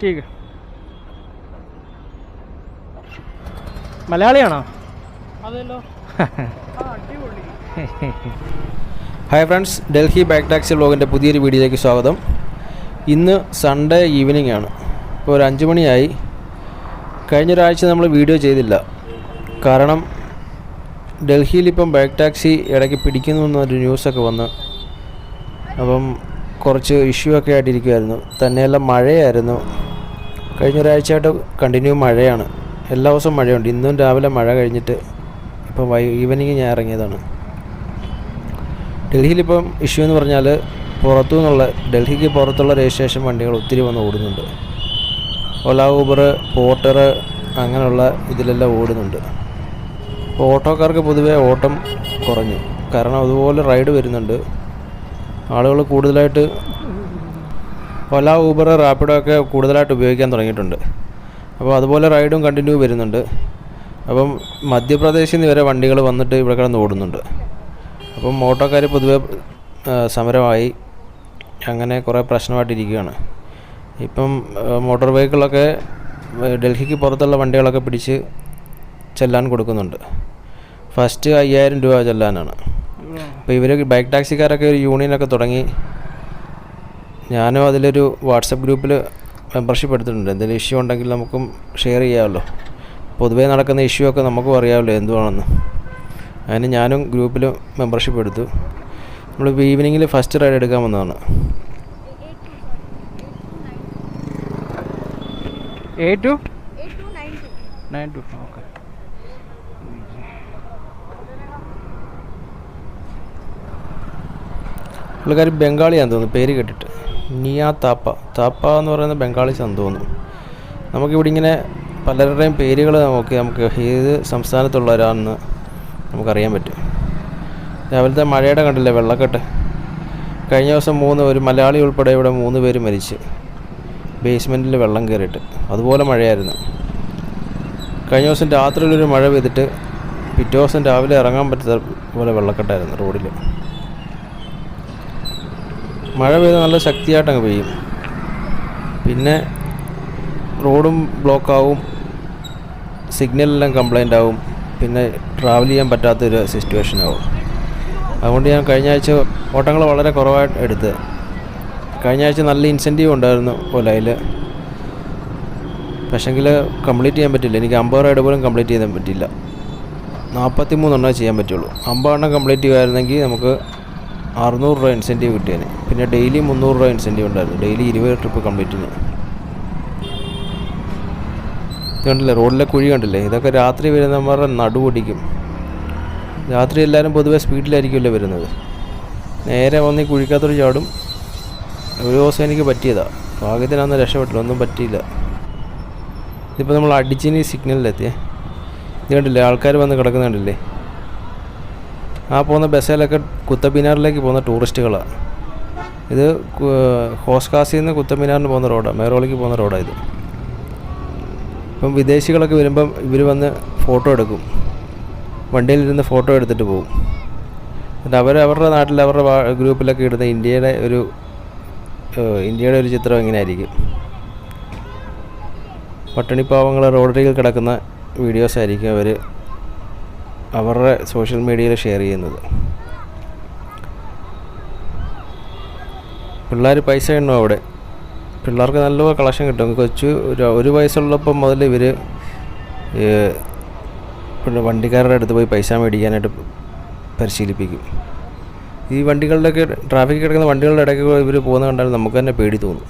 ठीक है മലയാളിയാണോ അതെല്ലോ hi friends Delhi back taxi വ്ലോഗിൻ്റെ പുതിയൊരു വീഡിയോയിലേക്ക് സ്വാഗതം ഇന്ന് സൺഡേ ഈവനിങ് ആണ് ഇപ്പോൾ ഒരു അഞ്ച് മണിയായി കഴിഞ്ഞൊരാഴ്ച നമ്മൾ വീഡിയോ ചെയ്തില്ല കാരണം ഡൽഹിയിൽ ഇപ്പം ബാക്ക് ടാക്സി ഇടയ്ക്ക് പിടിക്കുന്നു എന്നൊരു ന്യൂസൊക്കെ വന്ന് അപ്പം കുറച്ച് ഇഷ്യൂ ഒക്കെ ആയിട്ടിരിക്കുമായിരുന്നു തന്നെയല്ല മഴയായിരുന്നു കഴിഞ്ഞൊരാഴ്ചയായിട്ട് കണ്ടിന്യൂ മഴയാണ്. എല്ലാ ദിവസവും മഴയുണ്ട്. ഇന്നും രാവിലെ മഴ കഴിഞ്ഞിട്ട് ഇപ്പം വൈ ഈവനിങ് ഞാൻ ഇറങ്ങിയതാണ്. ഡൽഹിയിലിപ്പം ഇഷ്യൂ എന്ന് പറഞ്ഞാൽ പുറത്തു നിന്നുള്ള ഡൽഹിക്ക് പുറത്തുള്ള രജിസ്ട്രേഷൻ വണ്ടികൾ ഒത്തിരി വന്ന് ഓടുന്നുണ്ട്. ഓല ഊബർ പോർട്ടർ അങ്ങനെയുള്ള ഇതിലെല്ലാം ഓടുന്നുണ്ട്. അപ്പോൾ ഓട്ടോക്കാർക്ക് പൊതുവേ ഓട്ടം കുറഞ്ഞു. കാരണം അതുപോലെ റൈഡ് വരുന്നുണ്ട്. ആളുകൾ കൂടുതലായിട്ട് ഓല ഊബർ റാപ്പിഡോ ഒക്കെ കൂടുതലായിട്ട് ഉപയോഗിക്കാൻ തുടങ്ങിയിട്ടുണ്ട്. അപ്പോൾ അതുപോലെ റൈഡും കണ്ടിന്യൂ വരുന്നുണ്ട്. അപ്പം മധ്യപ്രദേശിൽ നിന്ന് വരെ വണ്ടികൾ വന്നിട്ട് ഇവിടെ കിടന്ന് ഓടുന്നുണ്ട്. അപ്പം ഓട്ടോക്കാർ പൊതുവെ സമരമായി. അങ്ങനെ കുറേ പ്രശ്നമായിട്ടിരിക്കുകയാണ് ഇപ്പം മോട്ടോർ വെഹിക്കിളൊക്കെ ഡൽഹിക്ക് പുറത്തുള്ള വണ്ടികളൊക്കെ പിടിച്ച് ചെല്ലാൻ കൊടുക്കുന്നുണ്ട്. ഫസ്റ്റ് അയ്യായിരം രൂപ ചെല്ലാനാണ്. അപ്പോൾ ഇവർ ബൈക്ക് ടാക്സിക്കാരൊക്കെ ഒരു യൂണിയനൊക്കെ തുടങ്ങി. ഞാനും അതിലൊരു വാട്സപ്പ് ഗ്രൂപ്പിൽ മെമ്പർഷിപ്പ് എടുത്തിട്ടുണ്ട്. എന്തെങ്കിലും ഇഷ്യൂ ഉണ്ടെങ്കിൽ നമുക്കും ഷെയർ ചെയ്യാമല്ലോ. പൊതുവേ നടക്കുന്ന ഇഷ്യൂ ഒക്കെ നമുക്കും അറിയാമല്ലോ എന്തുവാണെന്ന്. അതിന് ഞാനും ഗ്രൂപ്പിൽ മെമ്പർഷിപ്പ് എടുത്തു. നമ്മളിപ്പോൾ ഈവനിങ്ങിൽ ഫസ്റ്റ് റൈഡ് എടുക്കാൻ വന്നതാണ്. A two 8292 nine two okay പുള്ളിക്കാർ ബംഗാളിയാന്ന് തോന്നുന്നു പേര് കേട്ടിട്ട്. നിയ താപ്പ. താപ്പ എന്ന് പറയുന്ന ബംഗാളി തോന്നുന്നു നമുക്കിവിടെ ഇങ്ങനെ പലരുടെയും പേരുകൾ നോക്കി നമുക്ക് ഏത് സംസ്ഥാനത്തുള്ളവരാണെന്ന് നമുക്കറിയാൻ പറ്റും. രാവിലത്തെ മഴയുടെ കണ്ടില്ലേ വെള്ളക്കെട്ട്? കഴിഞ്ഞ ദിവസം മൂന്ന് ഒരു മലയാളി ഉൾപ്പെടെ ഇവിടെ മൂന്ന് പേര് മരിച്ച്. ബേസ്മെന്റിൽ വെള്ളം കയറിയിട്ട്. അതുപോലെ മഴയായിരുന്നു. കഴിഞ്ഞ ദിവസം രാത്രിയിലൊരു മഴ പെയ്തിട്ട് പിറ്റേ ദിവസം രാവിലെ ഇറങ്ങാൻ പറ്റാത്ത പോലെ വെള്ളക്കെട്ടായിരുന്നു റോഡിൽ മഴ പെയ്ത് നല്ല ശക്തിയായിട്ട് അങ്ങ് പെയ്യും. പിന്നെ റോഡും ബ്ലോക്കാവും. സിഗ്നലെല്ലാം കംപ്ലൈന്റ് ആവും പിന്നെ ട്രാവൽ ചെയ്യാൻ പറ്റാത്തൊരു സിറ്റുവേഷൻ ആവും അതുകൊണ്ട് ഞാൻ കഴിഞ്ഞ ആഴ്ച ഓട്ടങ്ങൾ വളരെ കുറവായിട്ട് എടുത്ത്. കഴിഞ്ഞ ആഴ്ച നല്ല ഇൻസെന്റീവ് ഉണ്ടായിരുന്നു ഓലയിൽ പക്ഷെങ്കിൽ കംപ്ലീറ്റ് ചെയ്യാൻ പറ്റില്ല. എനിക്ക് അമ്പത് റൈഡ് പോലും കംപ്ലീറ്റ് ചെയ്യാൻ പറ്റില്ല. നാൽപ്പത്തി മൂന്നെണ്ണേ ചെയ്യാൻ പറ്റുള്ളൂ. അമ്പതെണ്ണം കംപ്ലീറ്റ് ചെയ്യുമായിരുന്നെങ്കിൽ നമുക്ക് അറുന്നൂറ് രൂപ ഇൻസെന്റീവ് കിട്ടിയേനെ പിന്നെ ഡെയിലി മുന്നൂറ് രൂപ ഇൻസെന്റീവ് ഉണ്ടായിരുന്നു. ഡെയിലി ഇരുപത് ട്രിപ്പ് കംപ്ലീറ്റിന് കണ്ടില്ലേ? റോഡിലെ കുഴി കണ്ടില്ലേ? ഇതൊക്കെ രാത്രി വരുന്നവരുടെ നടുപൊടിക്കും രാത്രി എല്ലാവരും പൊതുവെ സ്പീഡിലായിരിക്കുമല്ലോ വരുന്നത്. നേരെ വന്ന് ഈ കുഴിക്കകത്തൊരു ചാടും. ഒരു ദിവസം എനിക്ക് പറ്റിയതാണ് ഭാഗ്യത്തിനാന്ന് രക്ഷപ്പെട്ടില്ല. ഒന്നും പറ്റിയില്ല. ഇതിപ്പോൾ നമ്മൾ അടിച്ചിനി സിഗ്നലിലെത്തിയേ ഇത് കണ്ടില്ലേ? ആൾക്കാർ വന്ന് കിടക്കുന്ന കണ്ടില്ലേ ആ പോകുന്ന ബസ്സിലൊക്കെ കുത്തബിനാറിലേക്ക് പോകുന്ന ടൂറിസ്റ്റുകളാണ് ഇത് ഹോസ്കാസിൽ നിന്ന് കുത്തബിനാറിന് പോകുന്ന റോഡാണ് മേറോളിക്ക് പോകുന്ന റോഡാണ് ഇത്. ഇപ്പം വിദേശികളൊക്കെ വരുമ്പം ഇവർ വന്ന് ഫോട്ടോ എടുക്കും. വണ്ടിയിലിരുന്ന് ഫോട്ടോ എടുത്തിട്ട് പോകും എന്നിട്ട് അവർ അവരുടെ നാട്ടിൽ അവരുടെ ഗ്രൂപ്പിലൊക്കെ ഇടുന്ന ഇന്ത്യയുടെ ഒരു ഇന്ത്യയുടെ ഒരു ചിത്രം ഇങ്ങനെ ആയിരിക്കും പട്ടിണിപ്പാവങ്ങൾ റോഡരികിൽ കിടക്കുന്ന വീഡിയോസ് ആയിരിക്കും അവർ അവരുടെ സോഷ്യൽ മീഡിയയിൽ ഷെയർ ചെയ്യുന്നത്. പിള്ളേർ പൈസ എണ്ണോ അവിടെ? പിള്ളേർക്ക് നല്ല കളക്ഷൻ കിട്ടും. കൊച്ചു ഒരു ഒരു വയസ്സുള്ളപ്പം മുതൽ ഇവർ പിന്നെ വണ്ടിക്കാരുടെ അടുത്ത് പോയി പൈസ മേടിക്കാനായിട്ട് പരിശീലിപ്പിക്കും. ഈ വണ്ടികളുടെയൊക്കെ ട്രാഫിക് കിടക്കുന്ന വണ്ടികളുടെ ഇടയ്ക്ക് ഇവർ പോകുന്ന കണ്ടാൽ നമുക്ക് തന്നെ പേടി തോന്നും.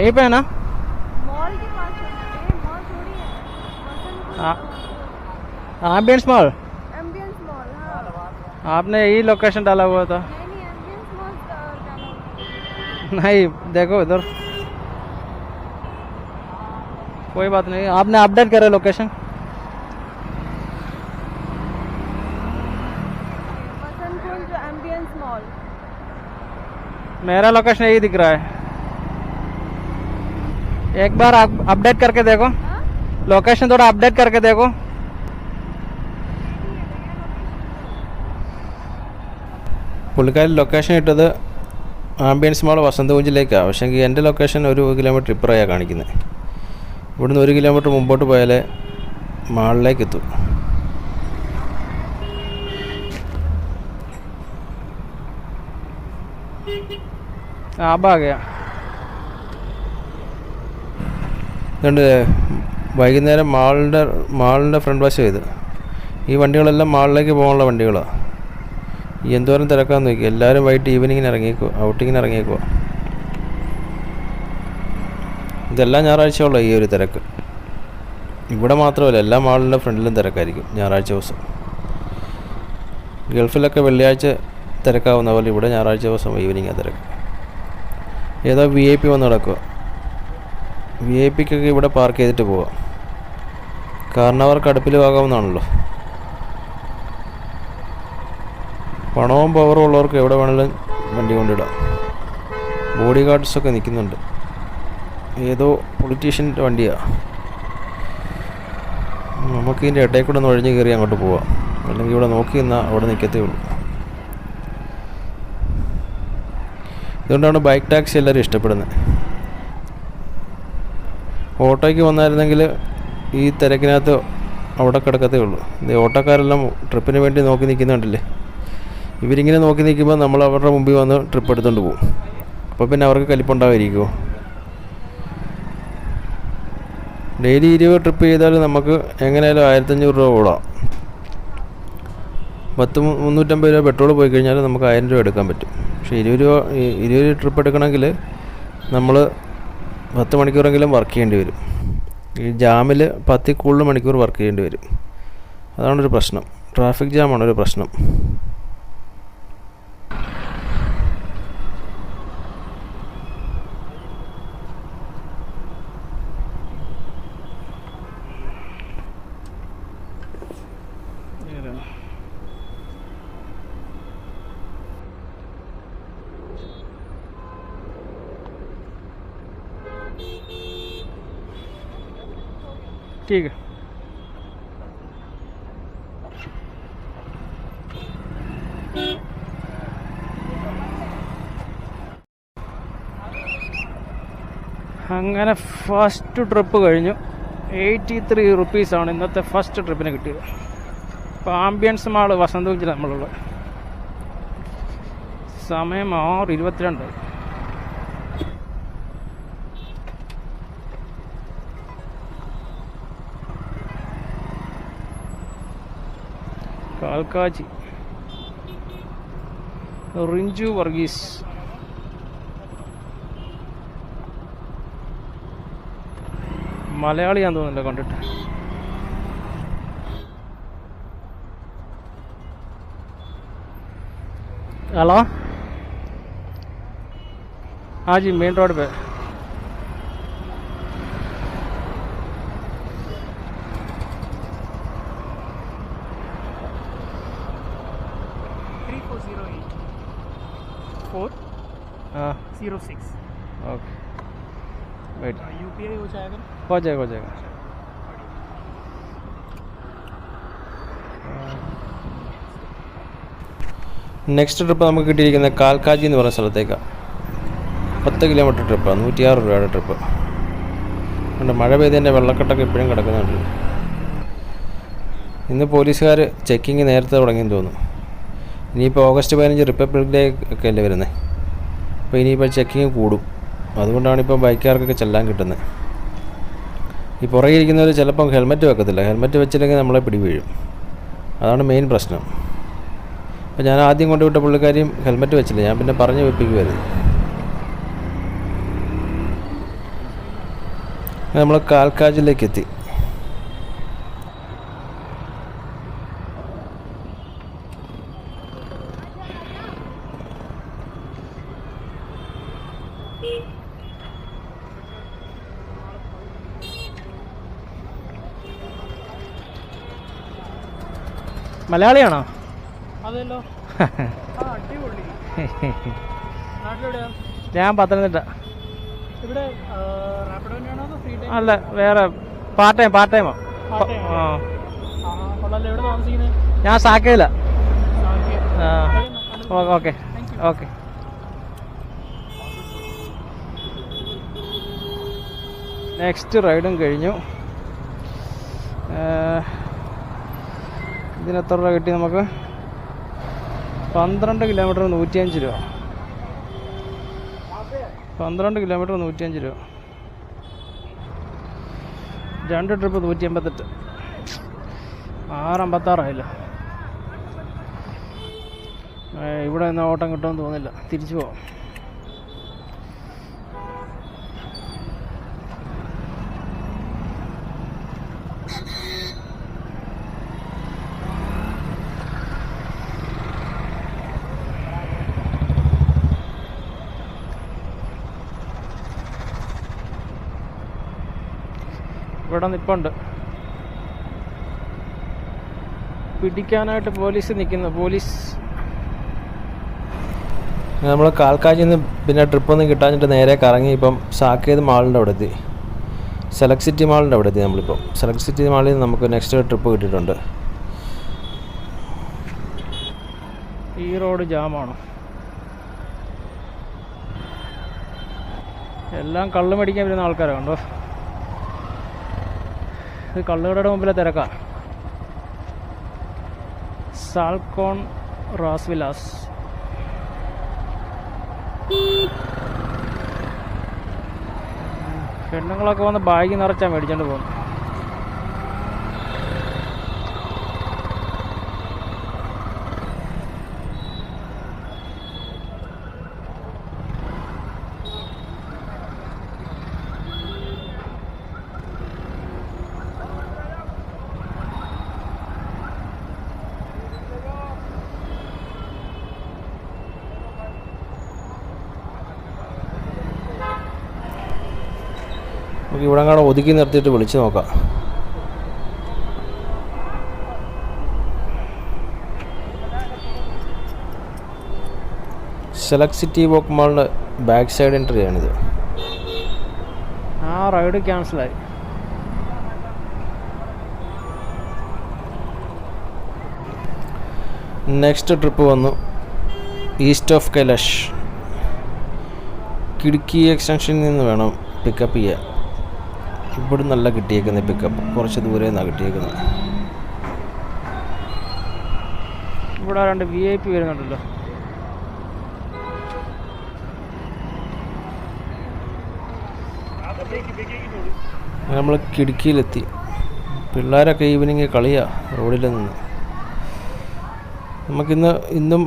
ഏ പേനാ. एम्बियंस मॉल एम्बियंस मॉल हाँ। आपने यही लोकेशन डाला हुआ था। नहीं देखो इधर। कोई बात नहीं आपने अपडेट करे लोकेशन मेरा लोकेशन यही दिख रहा है। एक बार आप अपडेट करके देखो। लोकेशन थोड़ा अपडेट करके देखो പുള്ളിക്കാരി ലൊക്കേഷൻ ഇട്ടത് ആംബിയൻസ് മാൾ വസന്തകുഞ്ചിലേക്കാണ് പക്ഷേ എങ്കിൽ എൻ്റെ ലൊക്കേഷൻ ഒരു കിലോമീറ്റർ ഇപ്പുറയാണ് കാണിക്കുന്നത് ഇവിടുന്ന് ഒരു കിലോമീറ്റർ മുമ്പോട്ട് പോയാലേ മാളിലേക്ക് എത്തും ആ ഭാഗയാ അതുകൊണ്ട് വൈകുന്നേരം മാളിന്റെ മാളിന്റെ ഫ്രണ്ട് വശം ഇത്. ഈ വണ്ടികളെല്ലാം മാളിലേക്ക് പോകാനുള്ള വണ്ടികളാണ് ഈ എന്തോരം തിരക്കാന്ന് നോക്കി എല്ലാവരും വൈകിട്ട് ഈവനിങ്ങിന് ഇറങ്ങിയേക്കോ ഔട്ടിങ്ങിന് ഇറങ്ങിയേക്കുക ഇതെല്ലാം ഞായറാഴ്ചയുള്ള ഈ ഒരു തിരക്ക്. ഇവിടെ മാത്രമല്ല എല്ലാ മാളിന്റെ ഫ്രണ്ടിലും തിരക്കായിരിക്കും ഞായറാഴ്ച ദിവസം. ഗൾഫിലൊക്കെ വെള്ളിയാഴ്ച തിരക്കാവുന്ന പോലെ ഇവിടെ ഞായറാഴ്ച ദിവസം ഈവനിങ്ങാണ് തിരക്ക്. ഏതോ വി ഐ പി വന്ന് കിടക്കുക വി ഐ പിക്കൊക്കെ ഇവിടെ പാർക്ക് ചെയ്തിട്ട് പോവാം. കാരണം അവർക്ക് അടുപ്പിൽ ആകാവുന്നതാണല്ലോ പണവും പവറും ഉള്ളവർക്ക് എവിടെ വേണമെങ്കിലും വണ്ടി കൊണ്ടിടാം. ബോഡി ഗാർഡ്സൊക്കെ നിൽക്കുന്നുണ്ട്. ഏതോ പൊളിറ്റീഷ്യന്റെ വണ്ടിയാണ് നമുക്ക് ഇതിന്റെ ഇടയിൽ കൂടെ ഒന്ന് ഒഴിഞ്ഞ് കയറി അങ്ങോട്ട് പോവാം. അല്ലെങ്കിൽ ഇവിടെ നോക്കി നിന്നാൽ അവിടെ നിൽക്കത്തേ ഉള്ളൂ. ഇതുകൊണ്ടാണ് ബൈക്ക് ടാക്സി എല്ലാവരും ഇഷ്ടപ്പെടുന്നത്. ഓട്ടോയ്ക്ക് വന്നായിരുന്നെങ്കിൽ ഈ തിരക്കിനകത്ത് അവിടെ കിടക്കത്തേ ഉള്ളൂ. ഇത് ഓട്ടോക്കാരെല്ലാം ട്രിപ്പിന് വേണ്ടി നോക്കി നിൽക്കുന്നുണ്ടല്ലേ? ഇവരിങ്ങനെ നോക്കി നിൽക്കുമ്പോൾ നമ്മൾ അവരുടെ മുമ്പിൽ വന്ന് ട്രിപ്പ് എടുത്തുകൊണ്ട് പോകും അപ്പോൾ പിന്നെ അവർക്ക് കലിപ്പുണ്ടാവുമായിരിക്കുമോ ഡെയിലി ഇരുപത് ട്രിപ്പ് ചെയ്താൽ നമുക്ക് എങ്ങനെയായാലും ആയിരത്തഞ്ഞൂറ് രൂപ ഓടാം. പത്ത് മുന്നൂറ്റമ്പത് രൂപ പെട്രോൾ പോയി കഴിഞ്ഞാൽ നമുക്ക് ആയിരം രൂപ എടുക്കാൻ പറ്റും. പക്ഷേ ഇരുപത് രൂപ ഇരുപത് ട്രിപ്പ് എടുക്കണമെങ്കിൽ നമ്മൾ പത്ത് മണിക്കൂറെങ്കിലും വർക്ക് ചെയ്യേണ്ടി വരും. ഈ ജാമിൽ പത്തിൽ കൂടുതൽ മണിക്കൂർ വർക്ക് ചെയ്യേണ്ടി വരും. അതാണൊരു പ്രശ്നം. ട്രാഫിക് ജാമാണ് ഒരു പ്രശ്നം. ठीक है അങ്ങനെ ഫസ്റ്റ് ട്രിപ്പ് കഴിഞ്ഞു എയ്റ്റി ത്രീ റുപ്പീസാണ് ഇന്നത്തെ ഫസ്റ്റ് ട്രിപ്പിന് കിട്ടിയത് ഇപ്പോൾ ആംബിയൻസ് മാള് വസന്തകുഞ്ചിൽ നമ്മളുള്ളത് സമയം ആറ് ഇരുപത്തിരണ്ട് കാൽക്കാച്ചി റിഞ്ചു വർഗീസ് മലയാളിയാന്ന് തോന്നുന്നില്ല കണ്ടിട്ട് हेलो हाँ जी मेन रोड पे three four zero eight four हाँ zero six okay wait UPI हो जाएगा हो जाएगा हो जाएगा നെക്സ്റ്റ് ട്രിപ്പ് നമുക്ക് കിട്ടിയിരിക്കുന്നത് കാൽക്കാജി എന്ന് പറയുന്ന സ്ഥലത്തേക്കാണ് പത്ത് കിലോമീറ്റർ ട്രിപ്പാണ് നൂറ്റിയാറ് രൂപയുടെ ട്രിപ്പ് അതുകൊണ്ട് മഴ പെയ്തതിൻ്റെ വെള്ളക്കെട്ടൊക്കെ ഇപ്പോഴും കിടക്കുന്നുണ്ട് ഇന്ന് പോലീസുകാർ ചെക്കിങ് നേരത്തെ തുടങ്ങിയെന്ന് തോന്നുന്നു ഇനിയിപ്പോൾ ഓഗസ്റ്റ് പതിനഞ്ച് റിപ്പബ്ലിക് ഡേ ഒക്കെ അല്ലേ വരുന്നത് അപ്പോൾ ഇനിയിപ്പോൾ ചെക്കിങ് കൂടും. അതുകൊണ്ടാണ് ഇപ്പോൾ ബൈക്കുകാർക്കൊക്കെ ചെല്ലാൻ കിട്ടുന്നത് ഈ പുറകെ ഇരിക്കുന്നവർ ചിലപ്പം ഹെൽമെറ്റ് വെക്കത്തില്ല. ഹെൽമെറ്റ് വെച്ചില്ലെങ്കിൽ നമ്മളെ പിടിവീഴും. അതാണ് മെയിൻ പ്രശ്നം. അപ്പോൾ ഞാൻ ആദ്യം കൊണ്ടുവിട്ട പുള്ളിക്കാരിയും ഹെൽമെറ്റ് വെച്ചില്ല. ഞാൻ പിന്നെ പറഞ്ഞു വെപ്പിക്കുമായിരുന്നു നമ്മൾ കാൽക്കാജിലേക്ക് എത്തി മലയാളിയാണോ? ഞാൻ പത്തനംതിട്ട. അല്ല വേറെ പാർട്ട് ടൈം പാർട്ട് ടൈമാ ഞാൻ സാക്കയില ഓക്കെ. ഓക്കെ. നെക്സ്റ്റ് റൈഡും കഴിഞ്ഞു. ഇതിന് എത്ര രൂപ കിട്ടി നമുക്ക്. പന്ത്രണ്ട് കിലോമീറ്റർ നൂറ്റിയഞ്ച് രൂപ. പന്ത്രണ്ട് കിലോമീറ്റർ നൂറ്റിയഞ്ച് രൂപ. രണ്ട് ട്രിപ്പ് നൂറ്റി എൺപത്തെട്ട് ആറമ്പത്താറായില്ല ഇവിടെ നിന്ന് ഓട്ടം കിട്ടുമെന്ന് തോന്നില്ല തിരിച്ചു പോവാം. ഇവിടെ നിപ്പുണ്ട്. പിടിക്കാനായിട്ട് പോലീസ് നിൽക്കുന്നു പോലീസ്. നമ്മൾ കാൽക്കാഴ്ച നിന്ന് പിന്നെ ട്രിപ്പൊന്നും കിട്ടാഞ്ഞിട്ട് നേരെ കറങ്ങി ഇപ്പം സാക്കേത് മാളിന്റെ അവിടെ എത്തി. സെലക്ട് സിറ്റി മാളിന്റെ അവിടെ എത്തി നമ്മളിപ്പം. സെലക്ട് സിറ്റി മാളിൽ നിന്ന് നമുക്ക് നെക്സ്റ്റ് ട്രിപ്പ് കിട്ടിയിട്ടുണ്ട്. ഈ റോഡ് ജാമാണ്. എല്ലാം കള്ള് മേടിക്കാൻ വരുന്ന ആൾക്കാരാണ് കണ്ടോ? കള്ളുകടയുടെ മുമ്പിലെ തിരക്കാ. സാൽക്കോൺ റോസ് വിലാസ്. പെണ്ണുങ്ങളൊക്കെ വന്ന് ബാഗ് നിറച്ചാൽ മേടിച്ചോണ്ട് പോകുന്നു. നമുക്ക് ഇവിടെ കൂടെ ഒതുക്കി നിർത്തിയിട്ട് വിളിച്ചു നോക്കാം. സെലക്ട് സിറ്റി വോക്ക് മാളിന്റെ ബാക്ക് സൈഡ് എൻട്രി ആണിത്. ആ റൈഡ് ക്യാൻസലായി നെക്സ്റ്റ് ട്രിപ്പ് വന്നു. ഈസ്റ്റ് ഓഫ് കൈലാഷ് കിടുക്കി എക്സ്റ്റൻഷനിൽ നിന്ന് വേണം പിക്കപ്പ് ചെയ്യാൻ. ഇവിടെ നല്ല കിട്ടിയേക്കുന്നത് പിക്കപ്പ് കുറച്ച് ദൂരെ നിന്നാണ് കിട്ടിയേക്കുന്നത്. ഇവിടെ രണ്ട് വി ഐ പി വരുന്നുണ്ടല്ലോ. നമ്മൾ കിടുക്കിയിലെത്തി. പിള്ളേരൊക്കെ ഈവനിങ് കളിയാ റോഡിൽ നിന്ന്. നമുക്കിന്ന് ഇന്നും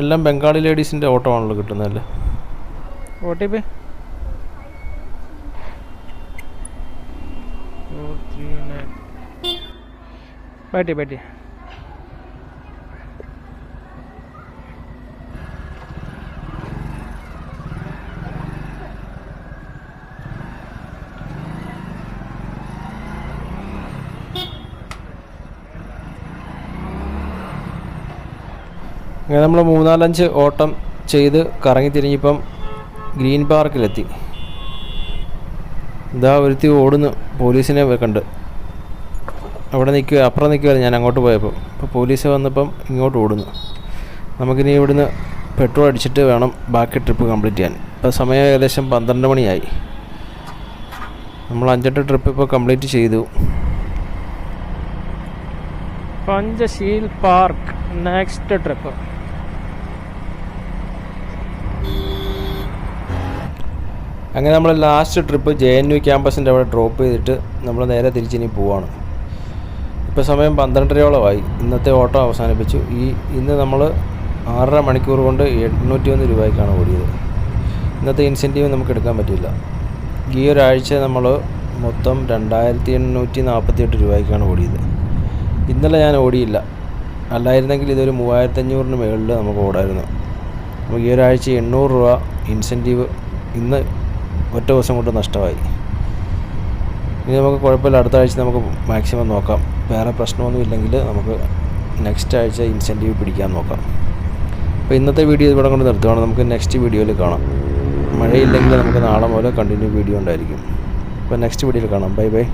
എല്ലാം ബംഗാളി ലേഡീസിന്റെ ഓട്ടമാണല്ലോ കിട്ടുന്നതല്ലേ T P बैठिए बैठिए അങ്ങനെ നമ്മൾ മൂന്നാലഞ്ച് ഓട്ടം ചെയ്ത് കറങ്ങി തിരിഞ്ഞിപ്പം ഗ്രീൻ പാർക്കിലെത്തി ഇതാ ഒരുത്തി ഓടുന്നു പോലീസിനെ കണ്ട്. അവിടെ നിൽക്കുക അപ്പുറം നിൽക്കുകയായിരുന്നു ഞാൻ അങ്ങോട്ട് പോയപ്പോൾ അപ്പോൾ പോലീസ് വന്നപ്പം ഇങ്ങോട്ട് ഓടുന്നു. നമുക്കിനി ഇവിടുന്ന് പെട്രോൾ അടിച്ചിട്ട് വേണം ബാക്കി ട്രിപ്പ് കംപ്ലീറ്റ് ചെയ്യാൻ. ഇപ്പോൾ സമയം ഏകദേശം പന്ത്രണ്ട് മണിയായി. നമ്മൾ അഞ്ചെട്ട് ട്രിപ്പ് ഇപ്പോൾ കംപ്ലീറ്റ് ചെയ്തു. Panchsheel park next trip. അങ്ങനെ നമ്മൾ last trip J N U ക്യാമ്പസിന്റെ അവിടെ ഡ്രോപ്പ് ചെയ്തിട്ട് നമ്മൾ നേരെ തിരിച്ചിനി പോവാണ്. ഇപ്പോൾ സമയം പന്ത്രണ്ടരയോളമായി. ഇന്നത്തെ ഓട്ടോ അവസാനിപ്പിച്ചു. ഈ ഇന്ന് നമ്മൾ ആറര മണിക്കൂർ കൊണ്ട് എണ്ണൂറ്റി ഒന്ന് രൂപയ്ക്കാണ് ഓടിയത്. ഇന്നത്തെ ഇൻസെന്റീവ് നമുക്ക് എടുക്കാൻ പറ്റില്ല. ഈ ഒരാഴ്ച നമ്മൾ മൊത്തം രണ്ടായിരത്തി എണ്ണൂറ്റി നാൽപ്പത്തി എട്ട് രൂപയ്ക്കാണ് ഓടിയത്. ഇന്നലെ ഞാൻ ഓടിയില്ല. അല്ലായിരുന്നെങ്കിൽ ഇതൊരു മൂവായിരത്തഞ്ഞൂറിന് മുകളിൽ നമുക്ക് ഓടായിരുന്നു. അപ്പോൾ ഈ ഒരാഴ്ച എണ്ണൂറ് രൂപ ഇൻസെന്റീവ് ഇന്ന് ഒറ്റ ദിവസം കൊണ്ട് നഷ്ടമായി. ഇനി നമുക്ക് കുഴപ്പമില്ല. അടുത്ത ആഴ്ച നമുക്ക് മാക്സിമം നോക്കാം. വേറെ പ്രശ്നമൊന്നും ഇല്ലെങ്കിൽ നമുക്ക് നെക്സ്റ്റ് ആഴ്ച ഇൻസെന്റീവ് പിടിക്കാൻ നോക്കാം. അപ്പോൾ ഇന്നത്തെ വീഡിയോ ഇവിടെ കൊണ്ട് നിർത്തുകയാണ് നമുക്ക് നെക്സ്റ്റ് വീഡിയോയിൽ കാണാം. മഴയില്ലെങ്കിൽ നമുക്ക് നാളെ മുതൽ കണ്ടിന്യൂ വീഡിയോ ഉണ്ടായിരിക്കും. അപ്പോൾ നെക്സ്റ്റ് വീഡിയോയിൽ കാണാം. Bye bye